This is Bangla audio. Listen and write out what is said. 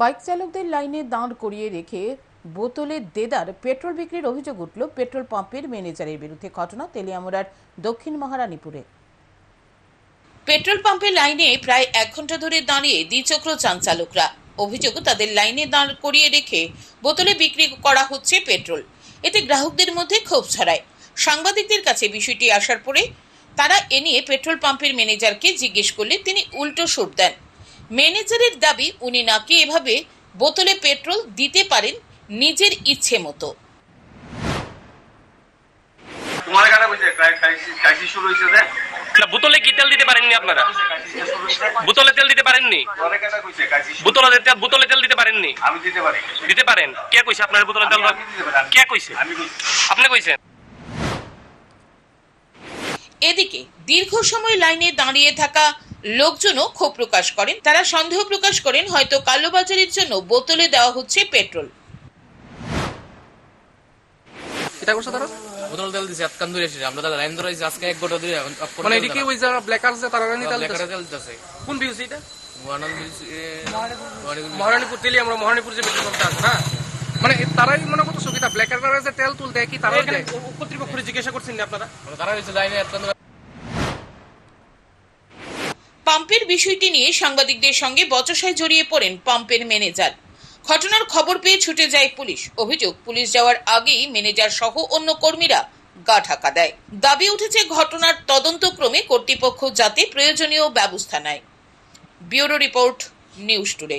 বাইক চালকদের লাইনে দাঁড় করিয়ে রেখে বোতলে দেদার পেট্রোল বিক্রির অভিযোগ উঠল। পেট্রোল পাম্পের ম্যানেজারের বিরুদ্ধে ঘটনা তেলিয়ামুড়ার দক্ষিণ মহারানীপুরে। পেট্রোল পাম্পের লাইনে প্রায় এক ঘণ্টা ধরে দাঁড়িয়ে দ্বিচক্র যান চালকরা। অভিযোগ, তাদের লাইনে দাঁড় করিয়ে রেখে বোতলে বিক্রি করা হচ্ছে পেট্রোল। এতে গ্রাহকদের মধ্যে ক্ষোভ ছড়ায়। সাংবাদিকদের কাছে বিষয়টি আসার পরে তারা এ নিয়ে পেট্রোল পাম্পের ম্যানেজারকে জিজ্ঞেস করলে তিনি উল্টো সুর দেন। ম্যানেজারের দাবি উনি নাকি এভাবে বোতলে পেট্রোল দিতে পারেন নিজের ইচ্ছে মতো। তোমার কাটা কইছে কাশি শুরু হইছে যে? না বোতলে কি তেল দিতে পারেননি আপনারা? বোতলে তেল দিতে পারেননি? বোতলে তেল বোতলে তেল দিতে পারেননি? আমি দিতে পারি। দিতে পারেন। কে কইছে আপনার বোতলে তেল কে কইছে। আপনি কইছেন। এদিকে দীর্ঘ সময় লাইনে দাঁড়িয়ে থাকা লোকজনও ক্ষোভ প্রকাশ করেন। তারা সন্দেহ প্রকাশ করেন হয়তো কালোবাজারির জন্য বোতলে দেওয়া হচ্ছে পেট্রোল। এটা করছে তারা? বোতল তেল দিছে এতক্ষণ ধরে এসেছে। আমরা তাহলে লাইন ধরে আজকে এক গোটা ধরে এখন up করে মানে এদিকে ওই যারা ব্ল্যাক আছে তারা রানি তেল ব্ল্যাক তেল দিতেছে। কোন বিউসি এটা? মহারানীপুর তেলি আমরা মহারানীপুর যে পেট্রোল পাম্পটা আছে না? মানে তারাই মনে করতো সুবিধা ব্ল্যাক তেল তুল দেয় কি তারাই দেয়? জিজ্ঞাসা করছেন আপনারা? তারা লাইনে পাম্পের বিষয়টি নিয়ে সাংবাদিকদের সঙ্গে বচসায় জড়িয়ে পড়েন পাম্পের ম্যানেজার। ঘটনার খবর পেয়ে ছুটে যায় পুলিশ। অভিযোগ, পুলিশ যাওয়ার আগেই ম্যানেজার সহ অন্য কর্মীরা গা ঢাকা দেয়। দাবি উঠেছে, ঘটনার তদন্তক্রমে কর্তৃপক্ষ যাতে প্রয়োজনীয় ব্যবস্থা নেয়। Bureau report, news today.